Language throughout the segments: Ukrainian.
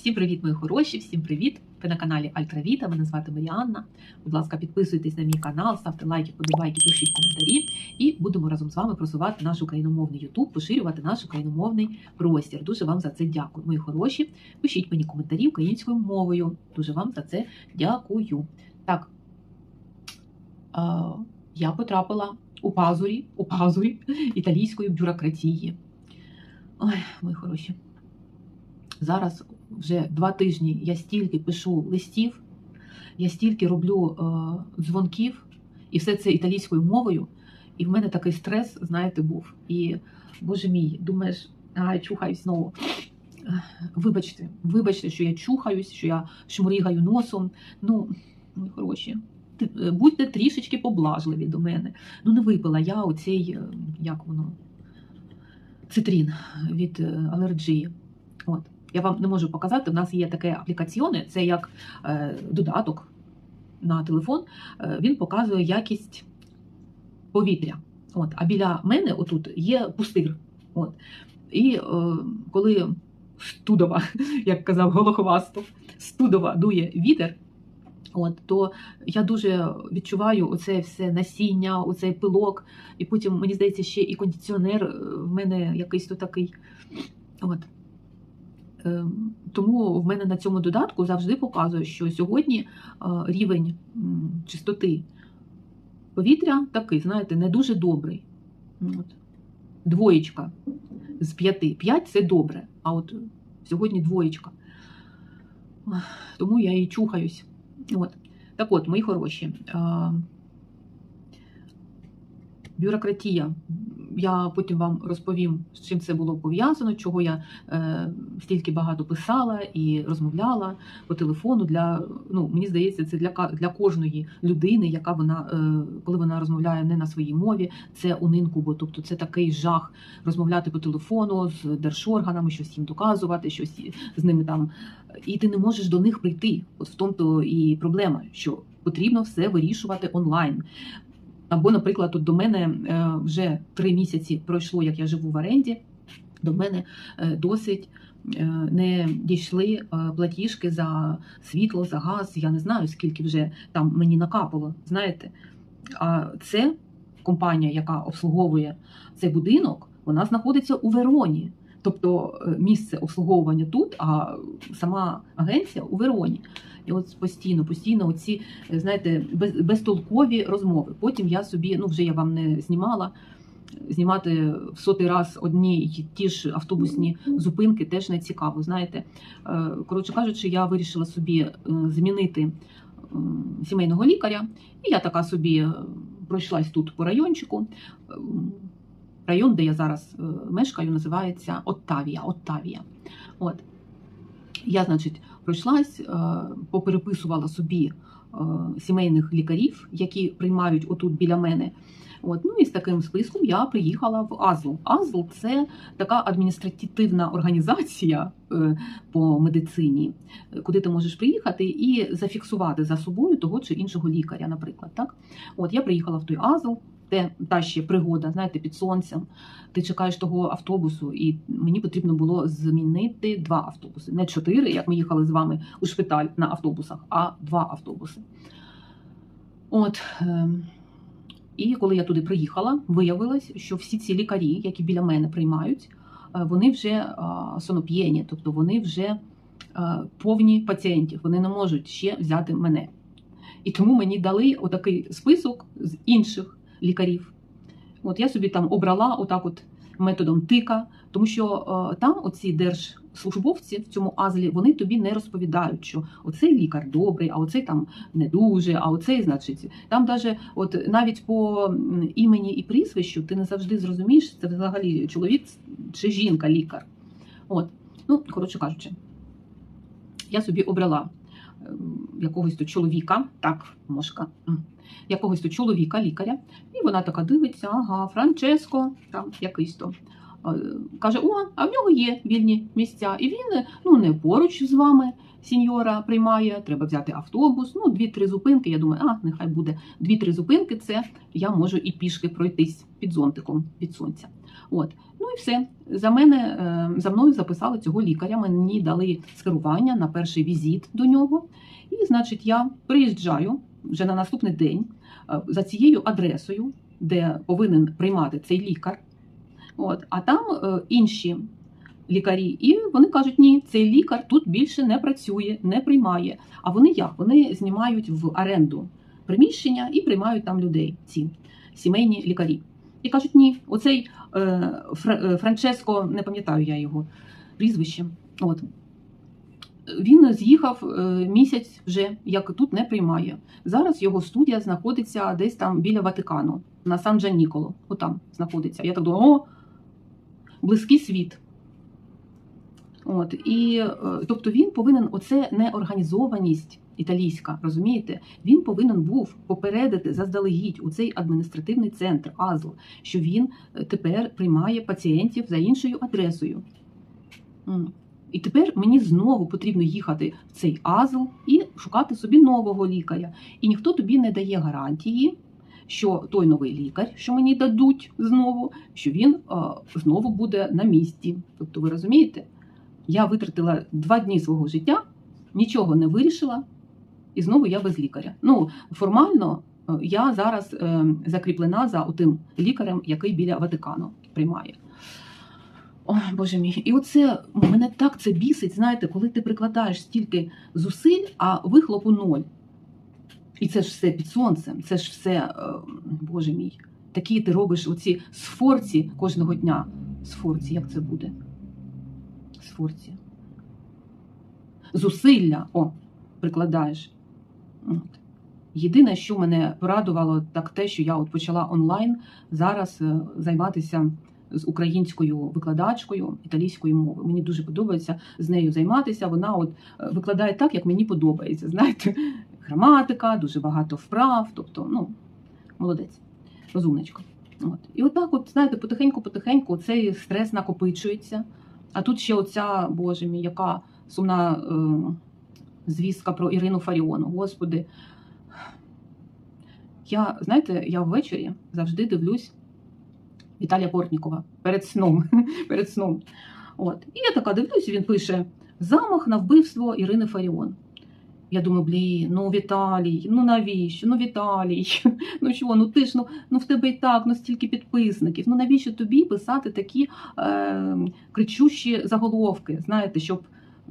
Всім привіт, мої хороші, всім привіт! Ви на каналі Альтравіта. Мене звати Маріанна. Будь ласка, підписуйтесь на мій канал, ставте лайки, подобайки, пишіть коментарі, і будемо разом з вами просувати наш україномовний Ютуб, поширювати наш україномовний простір. Дуже вам за це дякую. Мої хороші. Пишіть мені коментарі українською мовою. Дуже вам за це дякую. Так я потрапила у пазурі, у пазурі італійської бюрократії. Ой, мої хороші. Зараз вже два тижні я стільки пишу листів, я стільки роблю е, дзвонків, і все це італійською мовою. І в мене такий стрес, знаєте, був. І, боже мій, думаєш, а чухаюсь знову. Вибачте, вибачте, що я чухаюсь, що я шмурігаю носом. Ну, мої хороші, будьте трішечки поблажливі до мене. Ну, не випила я оцей, е, як воно, цитрін від е, алергії. От. Я вам не можу показати. У нас є таке аплікаціони, це як е, додаток на телефон. Е, він показує якість повітря. От, А біля мене отут є пустир. От. І е, коли студова, як казав Голохвастов, студова дує вітер. От, то я дуже відчуваю оце все насіння, оцей пилок, і потім, мені здається, ще і кондиціонер е, в мене якийсь то такий. От. Ем, тому в мене на цьому додатку завжди показує, що сьогодні е, рівень чистоти повітря такий, знаєте, не дуже добрий. От. Двоєчка з п'яти. П'ять це добре, а от сьогодні двоєчка. Тому я і чухаюсь. От. Так от, мої хороші. Бюрократія я потім вам розповім, з чим це було пов'язано, чого я е, стільки багато писала і розмовляла по телефону. Для ну мені здається, це для для кожної людини, яка вона е, коли вона розмовляє не на своїй мові, це унинку, бо тобто це такий жах розмовляти по телефону з держорганами, щось їм доказувати, щось з ними там, і ти не можеш до них прийти. От в тому то і проблема, що потрібно все вирішувати онлайн. Або, наприклад, тут до мене е, вже три місяці пройшло, як я живу в оренді. До мене е, досить е, не дійшли платіжки за світло, за газ. Я не знаю, скільки вже там мені накапало. Знаєте, а це компанія, яка обслуговує цей будинок, вона знаходиться у Вероні. Тобто місце обслуговування тут, а сама агенція у Вероні. І от постійно, постійно, оці, знаєте, без, безтолкові розмови. Потім я собі, ну вже я вам не знімала. Знімати в сотий раз одні й ті ж автобусні зупинки теж не цікаво. Знаєте, е, коротше кажучи, я вирішила собі е, змінити сімейного лікаря, і я така собі пройшлась тут по райончику. Район, де я зараз е, мешкаю, називається Оттавія. Оттавія. От. Я, значить, пройшлась, е, попереписувала собі е, сімейних лікарів, які приймають отут біля мене. От, ну і з таким списком я приїхала в Азл. Азл це така адміністративна організація по медицині, куди ти можеш приїхати і зафіксувати за собою того чи іншого лікаря, наприклад. Так, от я приїхала в той Азл те та ще пригода, знаєте, під сонцем. Ти чекаєш того автобусу, і мені потрібно було змінити два автобуси. Не чотири, як ми їхали з вами у шпиталь на автобусах, а два автобуси. От. Ем, і коли я туди приїхала, виявилось, що всі ці лікарі, які біля мене приймають, е, вони вже соноп'єні, тобто вони вже е, повні пацієнтів, вони не можуть ще взяти мене. І тому мені дали отакий список з інших лікарів. От я собі там обрала отак от методом тика, тому що е, там оці держслужбовці в цьому азлі вони тобі не розповідають, що оцей лікар добрий, а оцей там не дуже, а оцей, значить, там даже от навіть по імені і прізвищу ти не завжди зрозумієш, це взагалі чоловік чи жінка-лікар. От, ну, коротше кажучи, я собі обрала ем, якогось то чоловіка, так, мошка якогось чоловіка, лікаря, і вона така дивиться, ага, Франческо, там якийсь то. Каже, о, а в нього є вільні місця. І він ну, не поруч з вами, сіньора приймає, треба взяти автобус. Ну, дві-три зупинки. Я думаю, а, нехай буде дві-три зупинки, це я можу і пішки пройтись під зонтиком від сонця. От. Ну і все. За мене е, за мною записали цього лікаря. Мені дали скерування на перший візит до нього. І, значить, я приїжджаю вже на наступний день е, за цією адресою, де повинен приймати цей лікар. От, а там е, інші лікарі, і вони кажуть, ні, цей лікар тут більше не працює, не приймає. А вони як? Вони знімають в оренду приміщення і приймають там людей, ці сімейні лікарі. І кажуть, ні, оцей е, Франческо, не пам'ятаю я його прізвище. От. Він з'їхав е, місяць вже, як тут не приймає. Зараз його студія знаходиться десь там біля Ватикану, на Сан Джан Ніколо. Отам знаходиться. Я так думаю, о, близький світ. От, і, е, тобто він повинен, оце неорганізованість італійська, розумієте? Він повинен був попередити заздалегідь у цей адміністративний центр АЗЛ, що він е, тепер приймає пацієнтів за іншою адресою. І тепер мені знову потрібно їхати в цей АЗЛ і шукати собі нового лікаря. І ніхто тобі не дає гарантії, що той новий лікар, що мені дадуть знову, що він е, знову буде на місці. Тобто, ви розумієте? Я витратила два дні свого життя, нічого не вирішила, і знову я без лікаря. Ну, формально е, я зараз е, закріплена за тим лікарем, який біля Ватикану приймає. Ой, Боже мій, і оце мене так це бісить, знаєте, коли ти прикладаєш стільки зусиль, а вихлопу ноль. І це ж все під сонцем, це ж все, е, Боже мій, такі ти робиш оці сфорці кожного дня. Сфорці, як це буде? Сфорці. Зусилля, о, прикладаєш. От. Єдине, що мене порадувало, так те, що я от почала онлайн зараз е, займатися з українською викладачкою італійської мови. Мені дуже подобається з нею займатися. Вона от е, викладає так, як мені подобається. Знаєте, граматика, дуже багато вправ. Тобто, ну, молодець, розумничка. От. І отак, от, знаєте, потихеньку-потихеньку цей стрес накопичується. А тут ще оця, боже мій, яка сумна е, звістка про Ірину Фаріону. Господи. Я, знаєте, я ввечері завжди дивлюсь Віталія Портнікова перед сном. перед сном. От. І я така дивлюсь, він пише: замах на вбивство Ірини Фаріон. Я думаю, блін, ну Віталій, ну навіщо? Ну Віталій, ну що, ну ти ж ну, ну в тебе і так, ну стільки підписників. Ну навіщо тобі писати такі е, кричущі заголовки, знаєте, щоб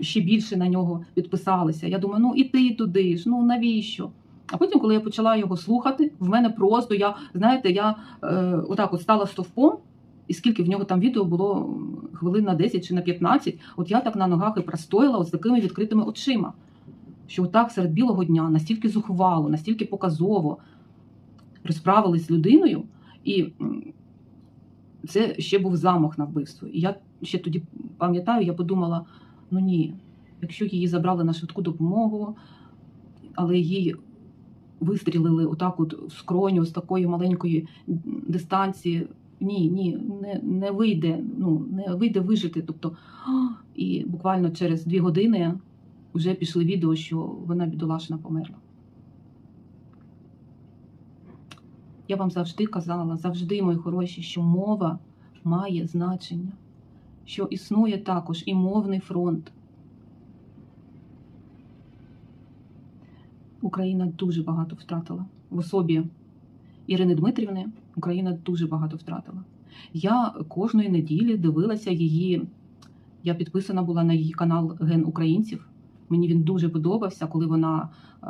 ще більше на нього підписалися. Я думаю, ну і ти туди ж, ну навіщо? А потім, коли я почала його слухати, в мене просто я, знаєте, я е, отак от стала стовпом, і скільки в нього там відео було хвилин на 10 чи на 15, от я так на ногах і простояла от з такими відкритими очима. Що отак серед білого дня настільки зухвало, настільки показово розправились з людиною, і це ще був замах на вбивство. І я ще тоді пам'ятаю, я подумала: ну ні, якщо її забрали на швидку допомогу, але її вистрілили отак от в скроню з такої маленької дистанції. Ні, ні, не не вийде, ну не вийде вижити. Тобто, і буквально через дві години вже пішли відео, що вона бідолашна померла. Я вам завжди казала, завжди, мої хороші, що мова має значення, що існує також і мовний фронт. Україна дуже багато втратила в особі Ірини Дмитрівни. Україна дуже багато втратила. Я кожної неділі дивилася її. Я підписана була на її канал Ген Українців. Мені він дуже подобався, коли вона е,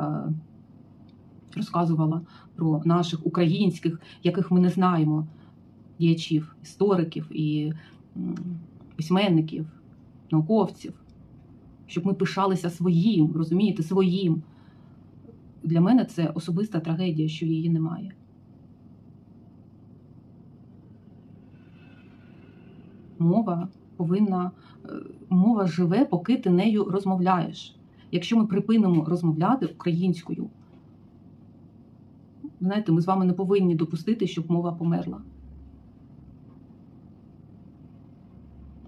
розказувала про наших українських, яких ми не знаємо, діячів, істориків і письменників, науковців, щоб ми пишалися своїм, розумієте, своїм. Для мене це особиста трагедія, що її немає. Мова повинна, е, мова живе, поки ти нею розмовляєш. Якщо ми припинимо розмовляти українською, знаєте, ми з вами не повинні допустити, щоб мова померла.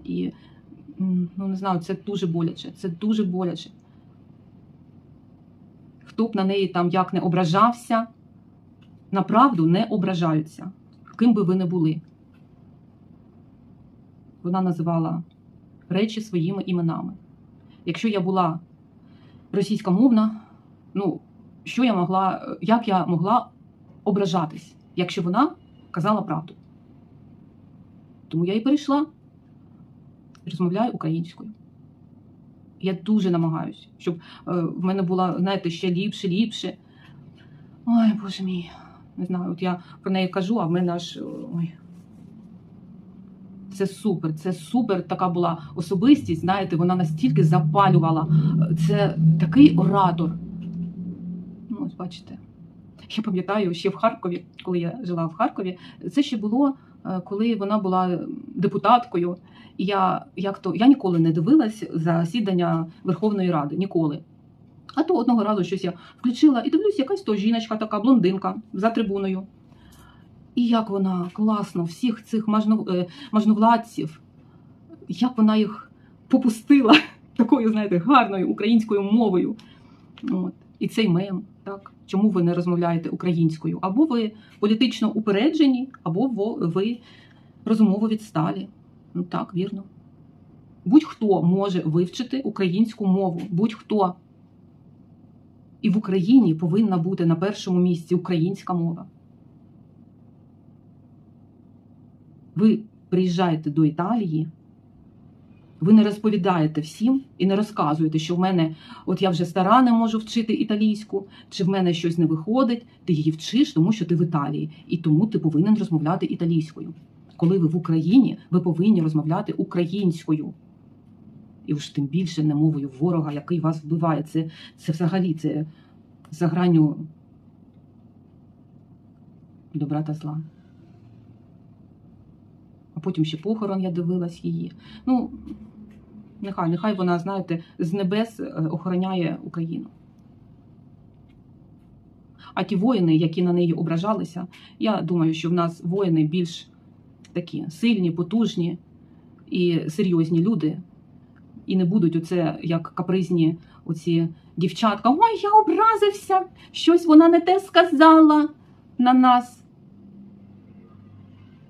І ну не знаю, це дуже боляче. Це дуже боляче. Хто на неї там як не ображався, на правду не ображаються, ким би ви не були. вона називала речі своїми іменами. Якщо я була російськомовна, ну, що я могла, як я могла ображатись, якщо вона казала правду? Тому я і перейшла, розмовляю українською. Я дуже намагаюся, щоб е, в мене була, знаєте, ще ліпше, ліпше. Ой, боже мій, не знаю, от я про неї кажу, а в мене аж ой. Це супер, це супер така була особистість. Знаєте, вона настільки запалювала. Це такий оратор. Ну, ось бачите. Я пам'ятаю, ще в Харкові, коли я жила в Харкові, це ще було, е, коли вона була депутаткою. Я як то я ніколи не дивилась засідання Верховної Ради. Ніколи. А то одного разу щось я включила і дивлюсь, якась то жіночка така, блондинка за трибуною. І як вона класно всіх цих мажно, е, мажновладців, як вона їх попустила такою, знаєте, гарною українською мовою. От. І цей мем, так? Чому ви не розмовляєте українською? Або ви політично упереджені, або ви розумово відсталі. Ну так, вірно. Будь-хто може вивчити українську мову, будь-хто. І в Україні повинна бути на першому місці українська мова. Ви приїжджаєте до Італії, ви не розповідаєте всім і не розказуєте, що в мене, от я вже стара, не можу вчити італійську, чи в мене щось не виходить. Ти її вчиш, тому що ти в Італії, і тому ти повинен розмовляти італійською. Коли ви в Україні, ви повинні розмовляти українською. І уж тим більше не мовою ворога, який вас вбиває. Це, це взагалі це за гранню добра та зла. А потім ще похорон я дивилась її. Ну, нехай, нехай вона, знаєте, з небес е, охороняє Україну. А ті воїни, які на неї ображалися, я думаю, що в нас воїни більш такі сильні, потужні і серйозні люди. І не будуть оце як капризні оці дівчатка. Ой, я образився, щось вона не те сказала на нас.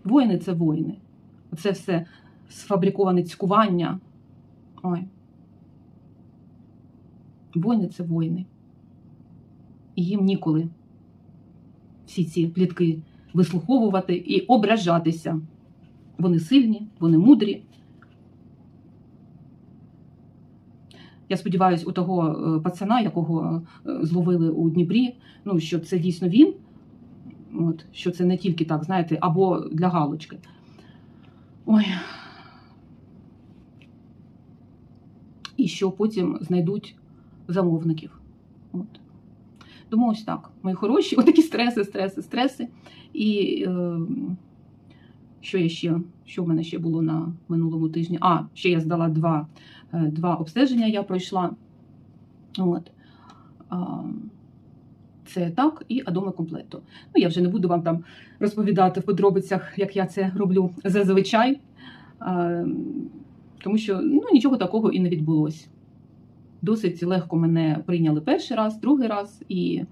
Воїни це воїни. Оце все сфабриковане цькування. Ой. Воїни це воїни. І їм ніколи всі ці плітки вислуховувати і ображатися. Вони сильні, вони мудрі. Я сподіваюся, у того е, пацана, якого е, зловили у Дніпрі, ну, що це дійсно він, от, що це не тільки так, знаєте, або для галочки. Ой. І що потім знайдуть замовників. От. Тому ось так, мої хороші, отакі стреси, стреси, стреси. І е, що я ще, що в мене ще було на минулому тижні? А, ще я здала два, е, два обстеження, я пройшла. От. Це так, і адоме комплекту. Ну, я вже не буду вам там розповідати в подробицях, як я це роблю зазвичай, тому що ну, нічого такого і не відбулося. Досить легко мене прийняли перший раз, другий раз, і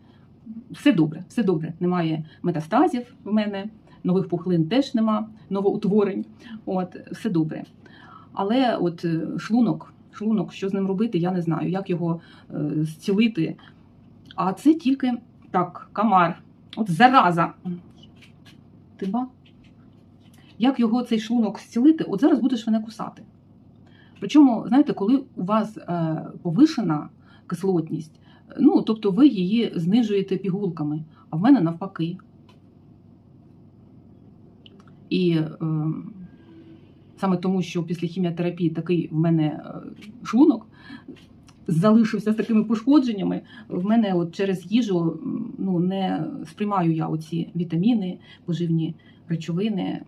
все добре, все добре. Немає метастазів в мене, нових пухлин теж нема, новоутворень. От, все добре. Але от е, шлунок, шлунок, що з ним робити, я не знаю, як його е, зцілити. А це тільки так, камар. От зараза. Ти ба? Як його цей шлунок зцілити? От зараз будеш мене кусати. Причому, знаєте, коли у вас е, повишена кислотність, ну, тобто ви її знижуєте пігулками, а в мене навпаки. І е, саме тому, що після хіміотерапії такий в мене е, шлунок залишився з такими пошкодженнями, в мене от через їжу ну, не сприймаю я оці вітаміни, поживні речовини.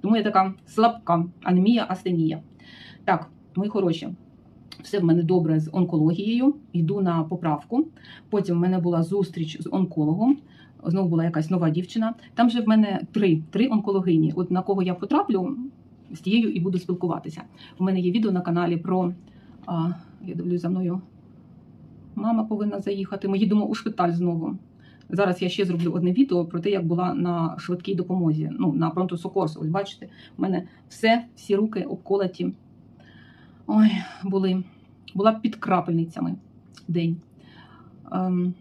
Тому я така слабка, анемія, астенія. Так, мої хороші, все в мене добре з онкологією. Йду на поправку. Потім в мене була зустріч з онкологом. Знову була якась нова дівчина. Там же в мене три, три онкологині. От на кого я потраплю, з тією і буду спілкуватися. У мене є відео на каналі про. А, я дивлюсь за мною. Мама повинна заїхати. Ми їдемо у шпиталь знову. Зараз я ще зроблю одне відео про те, як була на швидкій допомозі. Ну, на пронту сокорсу. Ось бачите, у мене все, всі руки обколоті. Ой, були. Була під крапельницями день. Ем,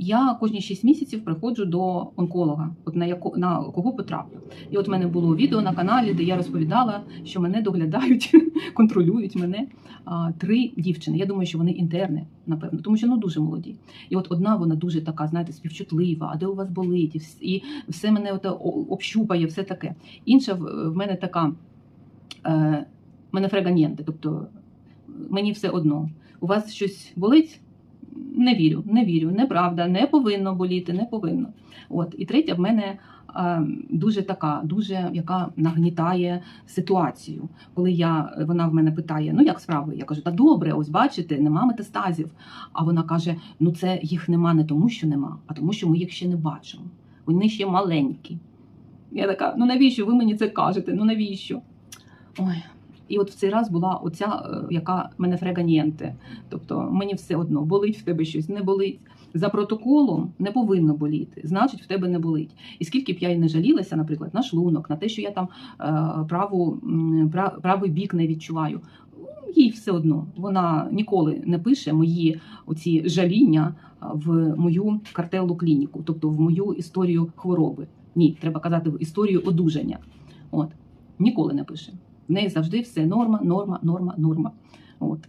я кожні 6 місяців приходжу до онколога, от на, яко, на кого потраплю. І от в мене було відео на каналі, де я розповідала, що мене доглядають, контролюють мене а, три дівчини. Я думаю, що вони інтерни, напевно, тому що ну дуже молоді. І от одна вона дуже така, знаєте, співчутлива, а де у вас болить, і все мене от, общупає, все таке. Інша в, мене така, е, мене фреганєнти, тобто мені все одно. У вас щось болить? Не вірю, не вірю, неправда, не повинно боліти, не повинно. От і третя в мене дуже така, дуже яка нагнітає ситуацію. Коли я вона в мене питає: ну як справи? Я кажу, та добре, ось бачите, нема метастазів. А вона каже: ну це їх нема не тому, що нема, а тому, що ми їх ще не бачимо. Вони ще маленькі. Я така, ну навіщо ви мені це кажете? Ну навіщо? Ой. І от в цей раз була оця, е, яка мене фреганієнте. Тобто мені все одно, болить в тебе щось, не болить. За протоколом не повинно боліти, значить, в тебе не болить. І скільки б я й не жалілася, наприклад, на шлунок, на те, що я там е, праву, правий бік не відчуваю. Їй все одно. Вона ніколи не пише мої оці жаління в мою картелу клініку, тобто в мою історію хвороби. Ні, треба казати в історію одужання. От ніколи не пише. В неї завжди все норма, норма, норма, норма. От.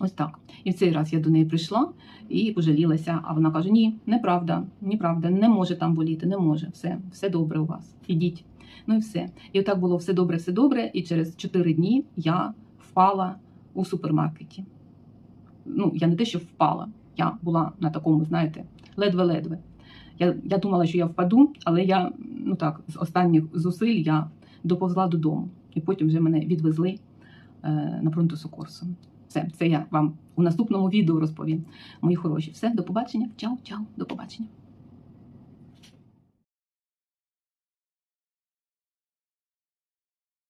Ось так. І в цей раз я до неї прийшла і пожалілася. А вона каже: Ні, неправда, неправда, не може там боліти, не може. Все, все добре у вас. Ідіть. Ну і все. І отак було все добре, все добре. І через 4 дні я впала у супермаркеті. Ну, я не те, що впала, я була на такому, знаєте, ледве-ледве. Я, я думала, що я впаду, але я, ну так, з останніх зусиль я доповзла додому. І потім вже мене відвезли е, на фронту курсу. Все, це я вам у наступному відео розповім. Мої хороші. Все, до побачення. Чао, чао, до побачення.